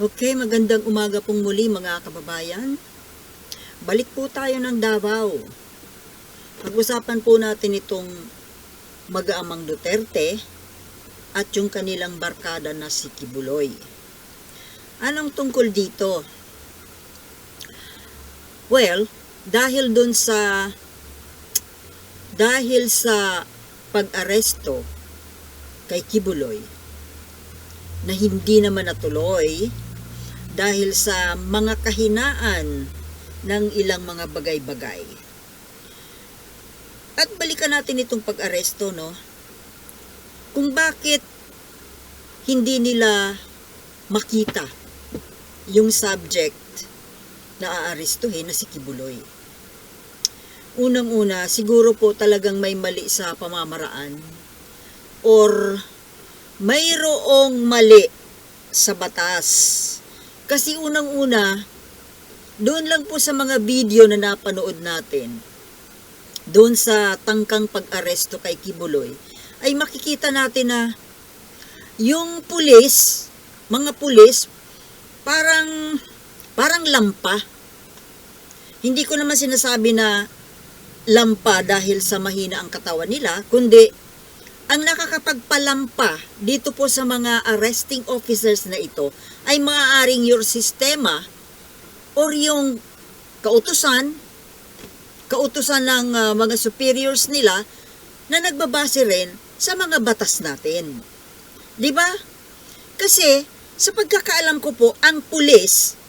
Okay, magandang umaga pong muli mga kababayan. Balik po tayo ng Davao. Pag-usapan po natin itong mag-aamang Duterte at yung kanilang barkada na si Kibuloy. Anong tungkol dito? Well, dahil dun sa dahil sa pag-aresto kay Kibuloy na hindi naman natuloy dahil sa mga kahinaan ng ilang mga bagay-bagay. At balikan natin itong pag-aresto, no? Kung bakit hindi nila makita yung subject na aarestuhin na si Kibuloy. Unang-una, siguro po talagang may mali sa pamamaraan or mayroong mali sa batas. Kasi unang-una, doon lang po sa mga video na napanood natin, doon sa tangkang pag-aresto kay Kibuloy, ay makikita natin na yung pulis, mga pulis, parang, parang lampa. Hindi ko naman sinasabi na lampa dahil sa mahina ang katawan nila, kundi ang nakakapagpalampa dito po sa mga arresting officers na ito ay maaaring your sistema or yung kautusan, kautusan ng ah, mga superiors nila na nagbabase rin sa mga batas natin. 'Di ba? Kasi sa pagkakaalam ko po, ang pulis,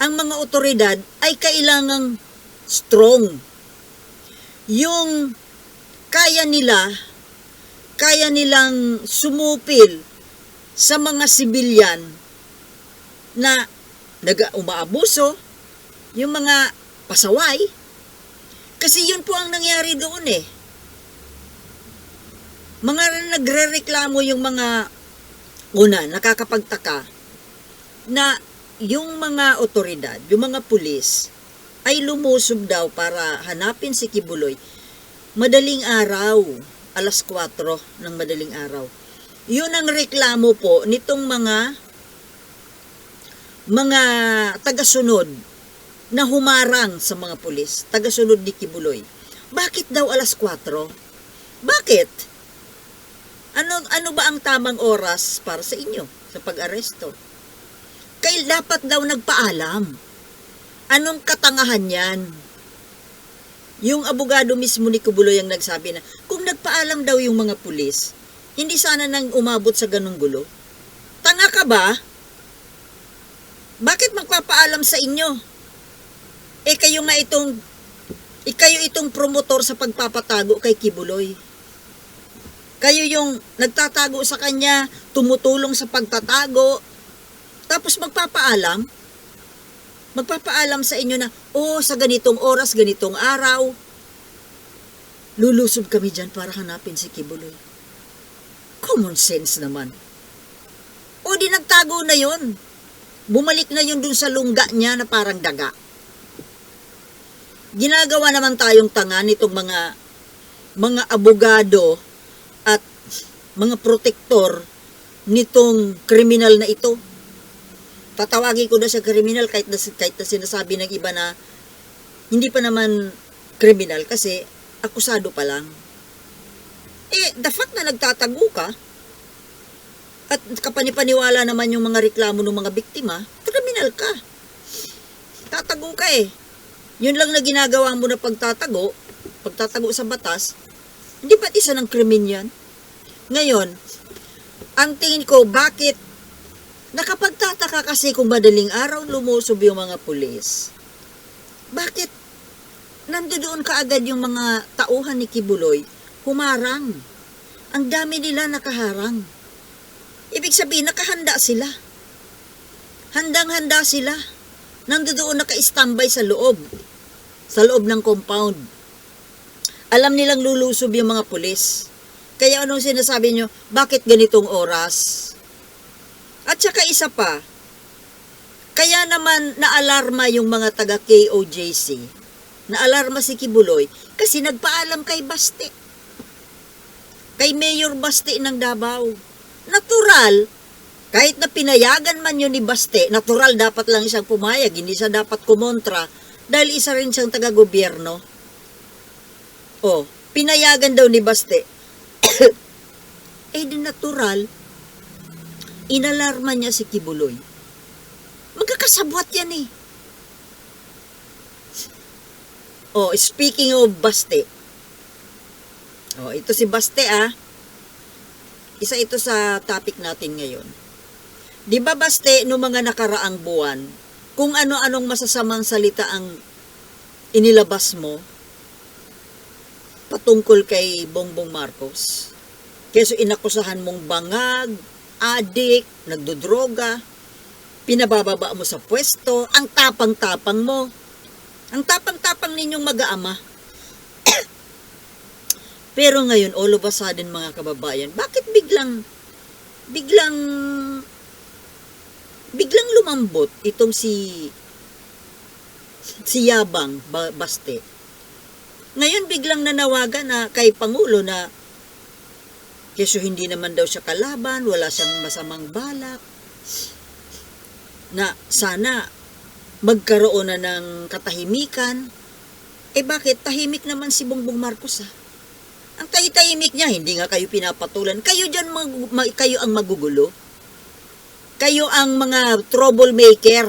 ang mga otoridad ay kailangang strong. Yung kaya nila kaya nilang sumupil sa mga sibilyan na nag-umaabuso, yung mga pasaway. Kasi yun po ang nangyari doon eh. Mga nagre-reklamo yung mga una, nakakapagtaka na yung mga otoridad, yung mga pulis, ay lumusob daw para hanapin si Kibuloy madaling araw alas 4 ng madaling araw. Yun ang reklamo po nitong mga mga tagasunod na humarang sa mga pulis, tagasunod ni Kibuloy. Bakit daw alas 4? Bakit? Ano ano ba ang tamang oras para sa inyo sa pag-aresto? Kay dapat daw nagpaalam. Anong katangahan 'yan? Yung abogado mismo ni Kubuloy ang nagsabi na kung nagpaalam daw yung mga pulis, hindi sana nang umabot sa ganung gulo. Tanga ka ba? Bakit magpapaalam sa inyo? Eh kayo nga itong eh, kayo itong promotor sa pagpapatago kay Kibuloy. Kayo yung nagtatago sa kanya, tumutulong sa pagtatago, tapos magpapaalam, magpapaalam sa inyo na, oh, sa ganitong oras, ganitong araw, lulusob kami dyan para hanapin si Kibuloy. Common sense naman. O di nagtago na yon. Bumalik na yun dun sa lungga niya na parang daga. Ginagawa naman tayong tanga nitong mga mga abogado at mga protektor nitong kriminal na ito tatawagin ko na sa kriminal kahit na, kahit na sinasabi ng iba na hindi pa naman kriminal kasi akusado pa lang. Eh, the fact na nagtatago ka at kapanipaniwala naman yung mga reklamo ng mga biktima, kriminal ka. Tatago ka eh. Yun lang na ginagawa mo na pagtatago, pagtatago sa batas, hindi pa isa ng krimen yan. Ngayon, ang tingin ko, bakit Nakapagtataka kasi kung madaling araw lumusob yung mga pulis. Bakit nandoon kaagad yung mga tauhan ni Kibuloy humarang? Ang dami nila nakaharang. Ibig sabihin, nakahanda sila. Handang-handa sila. Nandoon naka-standby sa loob. Sa loob ng compound. Alam nilang lulusob yung mga pulis. Kaya anong sinasabi nyo, bakit ganitong oras? At saka isa pa, kaya naman naalarma yung mga taga KOJC. Naalarma si Kibuloy kasi nagpaalam kay Baste. Kay Mayor Baste ng Davao. Natural, Kahit na pinayagan man yun ni Baste, natural dapat lang siyang pumayag, hindi siya dapat kumontra dahil isa rin siyang taga-gobyerno. Oh, pinayagan daw ni Baste. eh di natural, inalarma niya si Kibuloy. Magkakasabwat yan eh. Oh, speaking of Baste. Oh, ito si Baste ah. Isa ito sa topic natin ngayon. Di ba Baste, no mga nakaraang buwan, kung ano-anong masasamang salita ang inilabas mo patungkol kay Bongbong Marcos. Keso inakusahan mong bangag, adik, nagdodroga, pinabababa mo sa pwesto, ang tapang-tapang mo. Ang tapang-tapang ninyong mag-aama. Pero ngayon, all of a sudden mga kababayan, bakit biglang, biglang, biglang lumambot itong si, si Yabang Ba- Baste? Ngayon biglang nanawagan na kay Pangulo na keso hindi naman daw siya kalaban, wala siyang masamang balak, na sana magkaroon na ng katahimikan. Eh bakit? Tahimik naman si Bongbong Marcos ah. Ang tahitahimik niya, hindi nga kayo pinapatulan. Kayo dyan, mag- ma- kayo ang magugulo. Kayo ang mga troublemaker.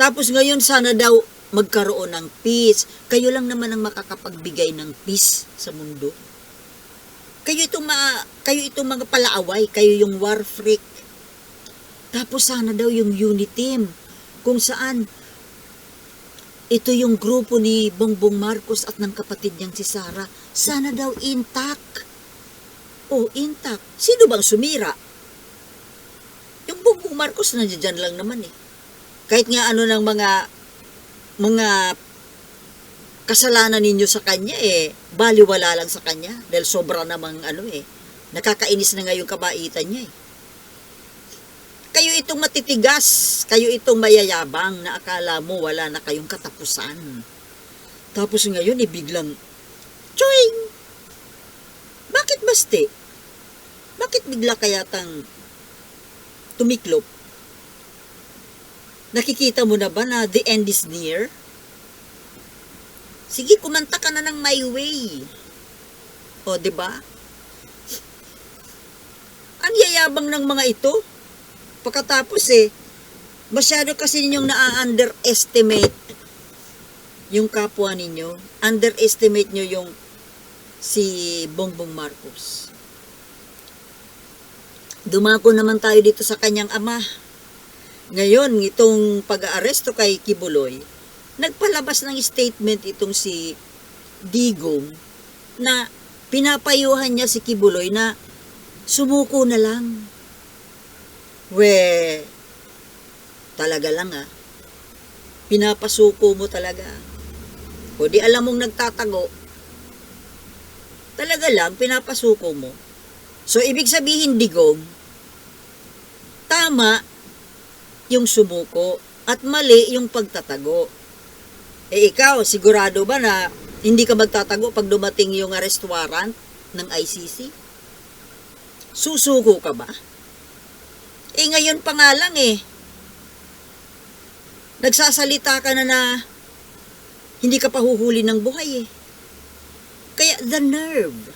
Tapos ngayon sana daw magkaroon ng peace. Kayo lang naman ang makakapagbigay ng peace sa mundo. Kayo itong, ma- kayo itong mga palaaway, kayo yung war freak. Tapos sana daw yung unity team kung saan ito yung grupo ni Bongbong Marcos at ng kapatid niyang si Sara. Sana daw intact. Oh, intact. Sino bang sumira? Yung Bongbong Marcos nandiyan lang naman eh. Kahit nga ano ng mga mga kasalanan ninyo sa kanya eh, baliwala lang sa kanya dahil sobra namang ano eh, nakakainis na nga yung kabaitan niya eh. Kayo itong matitigas, kayo itong mayayabang na akala mo wala na kayong katapusan. Tapos ngayon eh biglang, Choing! Bakit baste? Bakit bigla kaya tang tumiklop? Nakikita mo na ba na the end is near? Sige, kumanta ka na ng my way. O, ba? Ang yayabang ng mga ito. Pagkatapos eh, masyado kasi ninyong na-underestimate yung kapwa ninyo. Underestimate nyo yung si Bongbong Marcos. Dumako naman tayo dito sa kanyang ama. Ngayon, itong pag-aaresto kay Kibuloy, nagpalabas ng statement itong si Digong na pinapayuhan niya si Kibuloy na sumuko na lang. We, talaga lang ah. Pinapasuko mo talaga. O di alam mong nagtatago. Talaga lang, pinapasuko mo. So, ibig sabihin, digong, tama yung sumuko at mali yung pagtatago. Eh ikaw, sigurado ba na hindi ka magtatago pag dumating yung arrest warrant ng ICC? Susuko ka ba? Eh ngayon pa nga lang eh. Nagsasalita ka na na hindi ka pa ng buhay eh. Kaya the nerve.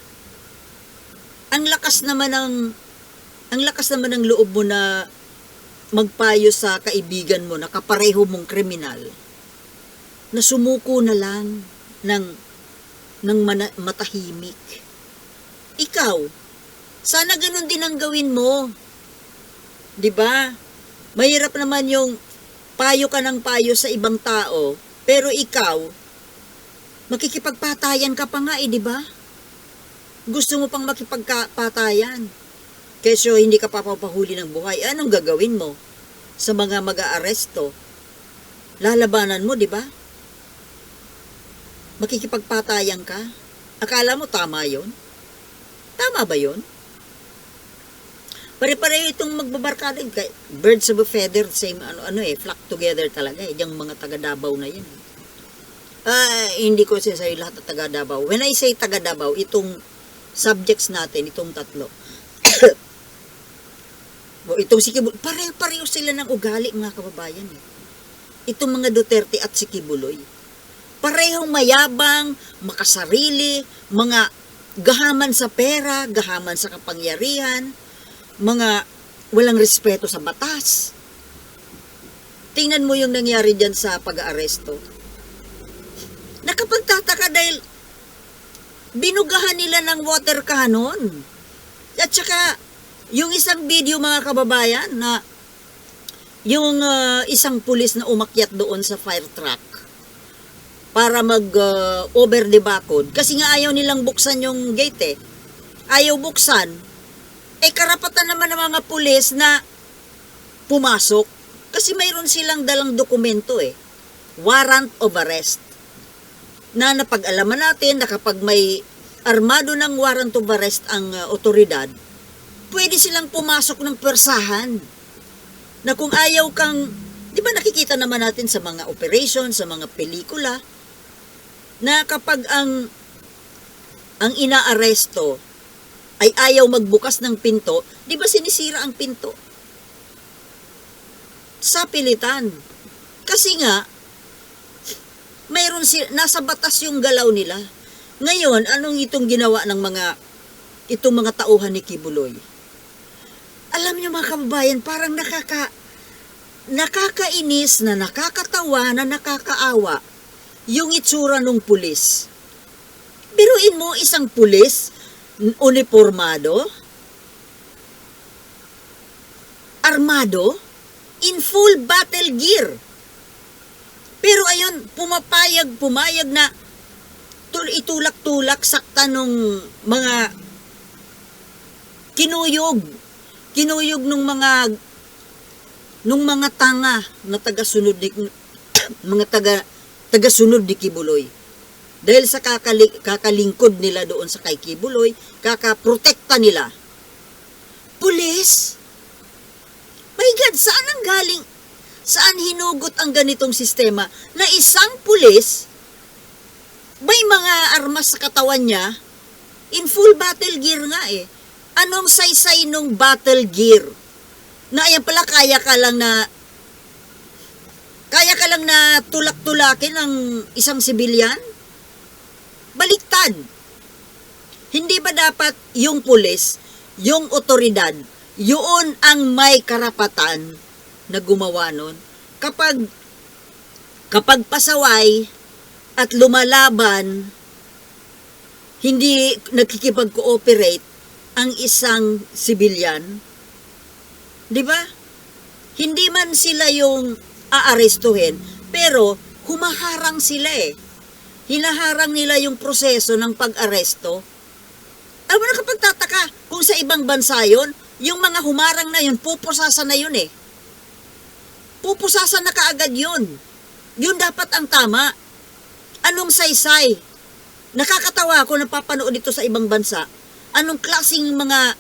Ang lakas naman ng ang lakas naman ng loob mo na magpayo sa kaibigan mo na kapareho mong kriminal na sumuko na lang ng ng mana- matahimik. Ikaw, sana ganun din ang gawin mo. 'Di ba? Mahirap naman yung payo ka ng payo sa ibang tao, pero ikaw makikipagpatayan ka pa nga eh, 'di ba? Gusto mo pang makipagpatayan. Kesyo hindi ka papapahuli ng buhay. Anong gagawin mo sa mga mag-aaresto? Lalabanan mo, 'di ba? Makikipagpatayan ka? Akala mo tama 'yon? Tama ba 'yon? Pare-pareho itong magbabarkada. Birds of a feather, same ano, ano eh, flock together talaga eh. Yung mga taga Davao na yan. Ah, hindi ko sinasabi lahat ng taga Davao. When I say taga Davao, itong subjects natin, itong tatlo. O itong si Kibuloy, pare-pareho sila ng ugali mga kababayan eh. Itong mga Duterte at si Kibuloy. Parehong mayabang, makasarili, mga gahaman sa pera, gahaman sa kapangyarihan, mga walang respeto sa batas. Tingnan mo yung nangyari dyan sa pag-aaresto. Nakapagtataka dahil binugahan nila ng water cannon. At saka, yung isang video mga kababayan na yung ah, isang pulis na umakyat doon sa fire truck para mag ah, over the bakod kasi nga ayaw nilang buksan yung gate eh. Ayaw buksan. Eh karapatan naman ng mga pulis na pumasok kasi mayroon silang dalang dokumento eh. Warrant of arrest. Na napag-alaman natin na kapag may armado ng warrant of arrest ang ah, otoridad, pwede silang pumasok ng persahan. Na kung ayaw kang, di ba nakikita naman natin sa mga operation, sa mga pelikula, na kapag ang ang inaaresto ay ayaw magbukas ng pinto, di ba sinisira ang pinto? Sa pilitan. Kasi nga, mayroon si nasa batas yung galaw nila. Ngayon, anong itong ginawa ng mga itong mga tauhan ni Kibuloy? Alam niyo mga kababayan, parang nakaka nakakainis na nakakatawa na nakakaawa yung itsura ng pulis. Biruin mo isang pulis, uniformado, armado, in full battle gear. Pero ayun, pumapayag, pumayag na tul itulak-tulak sakta nung mga kinuyog. Kinuyog nung mga nung mga tanga na taga-sunod ni mga taga taga-sunod ni Kibuloy. Dahil sa kakali, kakalingkod nila doon sa kay Kibuloy, kakaprotekta nila. Pulis? My God, saan ang galing? Saan hinugot ang ganitong sistema na isang pulis, may mga armas sa katawan niya, in full battle gear nga eh. Anong saysay nung battle gear? Na ayan pala, kaya ka lang na kaya ka lang na tulak-tulakin ng isang sibilyan? Baliktad. Hindi ba dapat yung pulis, yung otoridad, yun ang may karapatan na gumawa nun? Kapag, kapag pasaway at lumalaban, hindi nakikipag-cooperate ang isang sibilyan, di ba? Hindi man sila yung aarestuhin, pero humaharang sila eh. Hinaharang nila yung proseso ng pag-aresto. Alam mo nakapagtataka, kung sa ibang bansa yun, yung mga humarang na yun, pupusasan na yun eh. Pupusasan na kaagad yun. Yun dapat ang tama. Anong saysay? Nakakatawa ako napapanood dito sa ibang bansa. Anong klasing mga,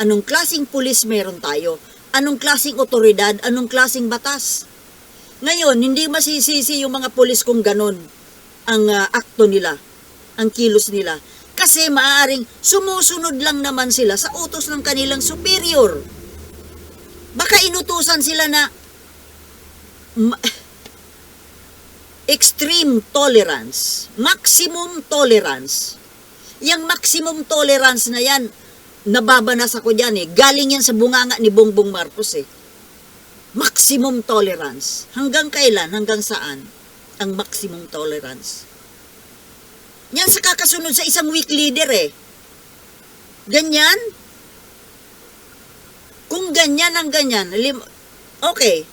anong klasing pulis meron tayo? Anong klasing otoridad? Anong klasing batas? Ngayon, hindi masisisi yung mga pulis kung ganun ang ah, akto nila, ang kilos nila. Kasi maaaring sumusunod lang naman sila sa utos ng kanilang superior. Baka inutusan sila na extreme tolerance, maximum tolerance. Yang maximum tolerance na yan, nababanas ako dyan eh. Galing yan sa bunganga ni Bongbong Marcos eh maximum tolerance. Hanggang kailan? Hanggang saan? Ang maximum tolerance. Yan sa kakasunod sa isang weak leader eh. Ganyan? Kung ganyan ang ganyan, okay,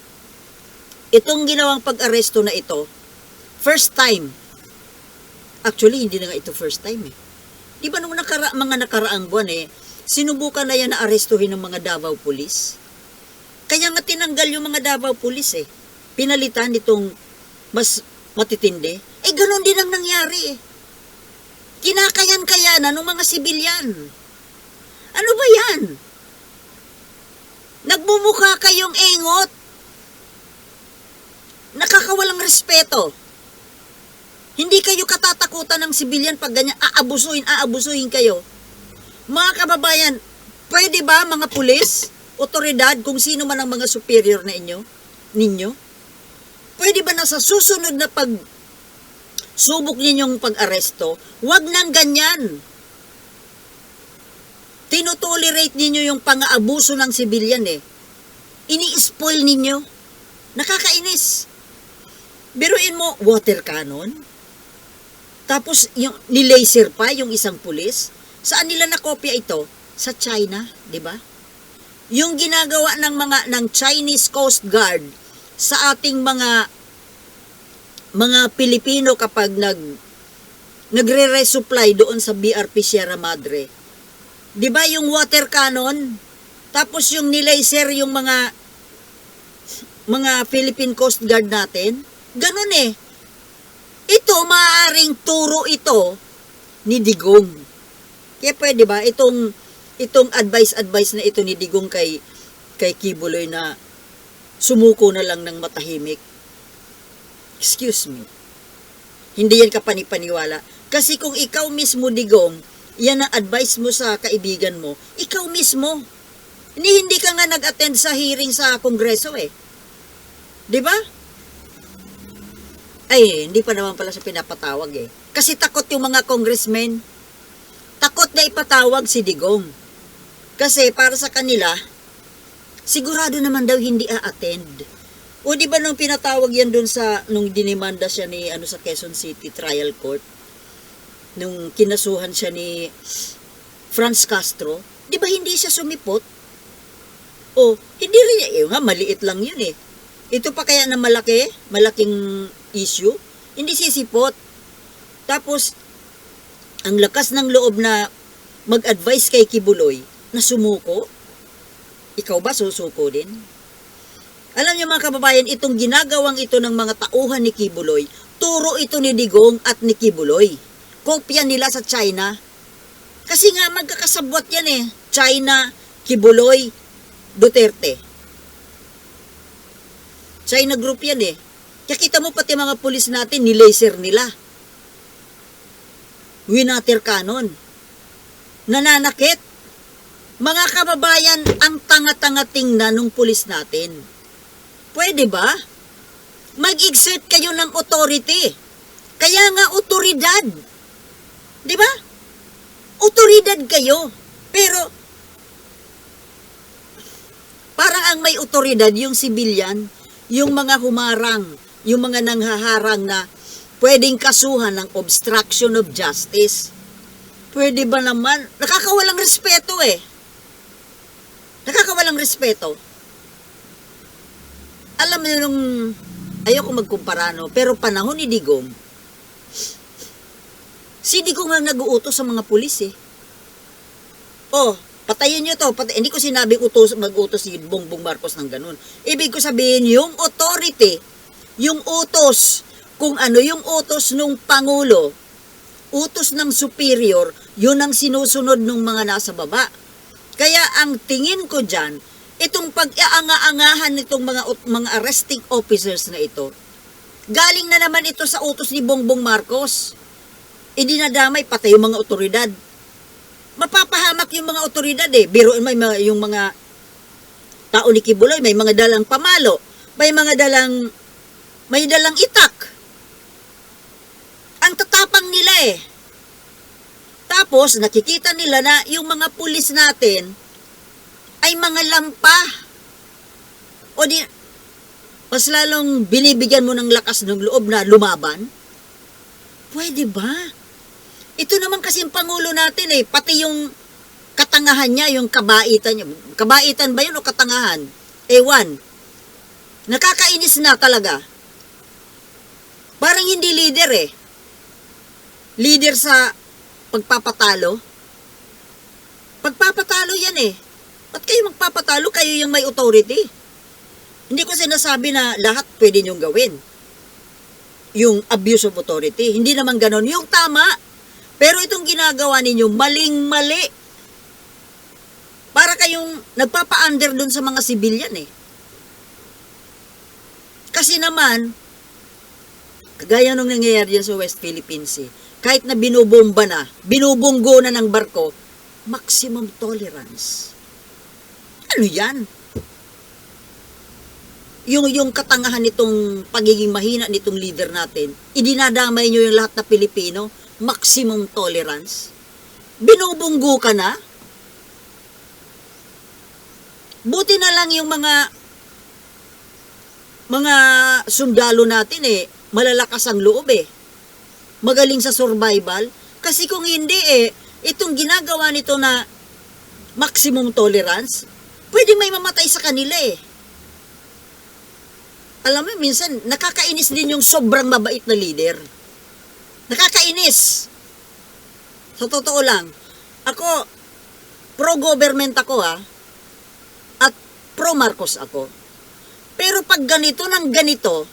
itong ginawang pag-aresto na ito, first time. Actually, hindi na nga ito first time eh. Di ba nung nakara- mga nakaraang buwan eh, sinubukan na yan na arestuhin ng mga Davao Police? Kaya nga tinanggal yung mga Davao Police eh. Pinalitan itong mas matitindi. Eh, ganun din ang nangyari eh. Kinakayan-kayanan ng mga sibilyan. Ano ba yan? Nagmumukha kayong engot. Nakakawalang respeto. Hindi kayo katatakutan ng sibilyan pag ganyan, aabusuhin, aabusuhin kayo. Mga kababayan, pwede ba mga pulis? Otoridad kung sino man ang mga superior na inyo, ninyo? Pwede ba na sa susunod na pag subok ninyong pag-aresto, wag nang ganyan. Tinutolerate ninyo yung pang-aabuso ng sibilyan eh. Ini-spoil ninyo. Nakakainis. Biruin mo, water cannon. Tapos yung ni-laser pa yung isang pulis. Saan nila nakopya ito? Sa China, di ba? Yung ginagawa ng mga ng Chinese Coast Guard sa ating mga mga Pilipino kapag nag nagre-resupply doon sa BRP Sierra Madre. 'Di ba yung water cannon? Tapos yung nilaser yung mga mga Philippine Coast Guard natin. Ganun eh. Ito maaaring turo ito ni Digong. Kaya pwede ba itong itong advice advice na ito ni Digong kay kay Kibuloy na sumuko na lang ng matahimik. Excuse me. Hindi yan kapanipaniwala. Kasi kung ikaw mismo, Digong, yan ang advice mo sa kaibigan mo, ikaw mismo. Hindi, hindi ka nga nag-attend sa hearing sa kongreso eh. Di ba? Ay, hindi pa naman pala siya pinapatawag eh. Kasi takot yung mga congressmen. Takot na ipatawag si Digong. Kasi para sa kanila, sigurado naman daw hindi a-attend. O di ba nung pinatawag yan dun sa, nung dinimanda siya ni, ano sa Quezon City Trial Court, nung kinasuhan siya ni Franz Castro, di ba hindi siya sumipot? O, hindi rin, eh nga, maliit lang yun eh. Ito pa kaya na malaki, malaking issue, hindi sisipot. Tapos, ang lakas ng loob na mag-advise kay Kibuloy na sumuko, ikaw ba susuko din? Alam niyo mga kababayan, itong ginagawang ito ng mga tauhan ni Kibuloy, turo ito ni Digong at ni Kibuloy. Kopya nila sa China. Kasi nga magkakasabwat yan eh. China, Kibuloy, Duterte. China group yan eh. Kaya kita mo pati mga pulis natin, ni-laser nila. Winater cannon. Nananakit. Mga kababayan, ang tanga-tanga tingnan ng pulis natin. Pwede ba? Mag-exert kayo ng authority. Kaya nga otoridad. Di ba? Otoridad kayo. Pero, parang ang may otoridad yung sibilyan, yung mga humarang, yung mga nanghaharang na pwedeng kasuhan ng obstruction of justice. Pwede ba naman? Nakakawalang respeto eh. Nakakawalang respeto. Alam mo nung, ayoko magkumpara no, pero panahon ni Digong, si Digong ang nag-uutos sa mga pulis eh. Oh, patayin nyo to. Patay. Hindi ko sinabing utos, mag-utos si Bongbong Marcos ng ganun. Ibig ko sabihin, yung authority, yung utos, kung ano yung utos nung Pangulo, utos ng superior, yun ang sinusunod ng mga nasa baba. Kaya ang tingin ko dyan, itong pag-aanga-angahan nitong mga, mga arresting officers na ito, galing na naman ito sa utos ni Bongbong Marcos. Idinadamay pati yung mga otoridad. Mapapahamak yung mga otoridad eh. Biruin yung mga, yung mga tao ni Kibuloy, may mga dalang pamalo, may mga dalang, may dalang itak. Ang tatapang nila eh. Tapos, nakikita nila na yung mga pulis natin ay mga lampa. O di, mas lalong binibigyan mo ng lakas ng loob na lumaban. Pwede ba? Ito naman kasi yung Pangulo natin eh, pati yung katangahan niya, yung kabaitan niya. Kabaitan ba yun o katangahan? Ewan. Nakakainis na talaga. Parang hindi leader eh. Leader sa pagpapatalo. Pagpapatalo yan eh. Ba't kayo magpapatalo? Kayo yung may authority. Hindi ko sinasabi na lahat pwede niyong gawin. Yung abuse of authority. Hindi naman ganon. Yung tama. Pero itong ginagawa ninyo, maling-mali. Para kayong nagpapa-under dun sa mga sibilyan eh. Kasi naman, kagaya nung nangyayari dyan sa West Philippines eh, kahit na binubomba na, binubunggo na ng barko, maximum tolerance. Ano yan? Yung, yung katangahan nitong pagiging mahina nitong leader natin, idinadamay nyo yung lahat na Pilipino, maximum tolerance. Binubunggo ka na? Buti na lang yung mga mga sundalo natin eh, malalakas ang loob eh. Magaling sa survival. Kasi kung hindi eh, itong ginagawa nito na maximum tolerance, pwede may mamatay sa kanila eh. Alam mo, minsan, nakakainis din yung sobrang mabait na leader. Nakakainis. Sa totoo lang, ako, pro-government ako ha, at pro-Marcos ako. Pero pag ganito ng ganito,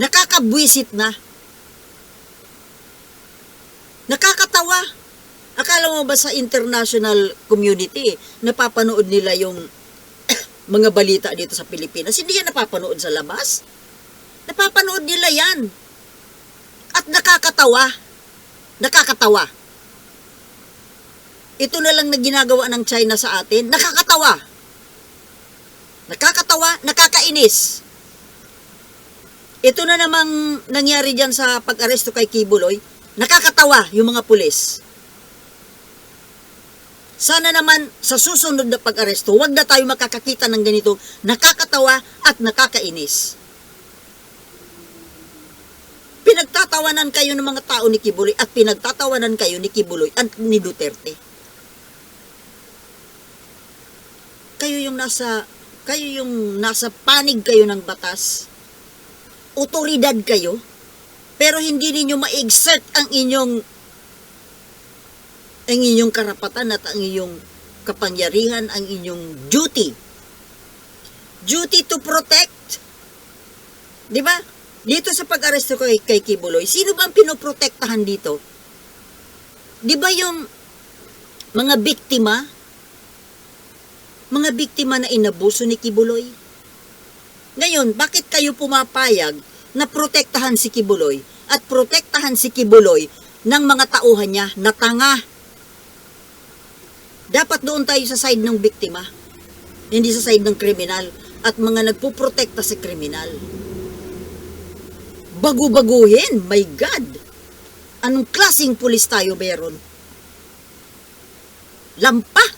nakakabwisit na. Nakakatawa. Akala mo ba sa international community, napapanood nila yung mga balita dito sa Pilipinas? Hindi yan napapanood sa labas. Napapanood nila yan. At nakakatawa. Nakakatawa. Ito na lang na ginagawa ng China sa atin. Nakakatawa. Nakakatawa, nakakainis. Ito na namang nangyari dyan sa pag-aresto kay Kibuloy. Nakakatawa yung mga pulis. Sana naman sa susunod na pag-aresto, wag na tayo makakakita ng ganito nakakatawa at nakakainis. Pinagtatawanan kayo ng mga tao ni Kibuloy at pinagtatawanan kayo ni Kibuloy at ni Duterte. Kayo yung nasa kayo yung nasa panig kayo ng batas. Otoridad kayo. Pero hindi ninyo ma-exert ang inyong ang inyong karapatan at ang inyong kapangyarihan, ang inyong duty. Duty to protect. Di ba? Dito sa pag-aresto kay, kay Kibuloy, sino ba ang pinoprotektahan dito? Di ba yung mga biktima, mga biktima na inabuso ni Kibuloy? Ngayon, bakit kayo pumapayag na protektahan si Kibuloy at protektahan si Kibuloy ng mga tauhan niya na tanga? Dapat doon tayo sa side ng biktima, hindi sa side ng kriminal at mga nagpuprotekta sa kriminal. Bagu-baguhin, my God! Anong klaseng pulis tayo meron? Lampa!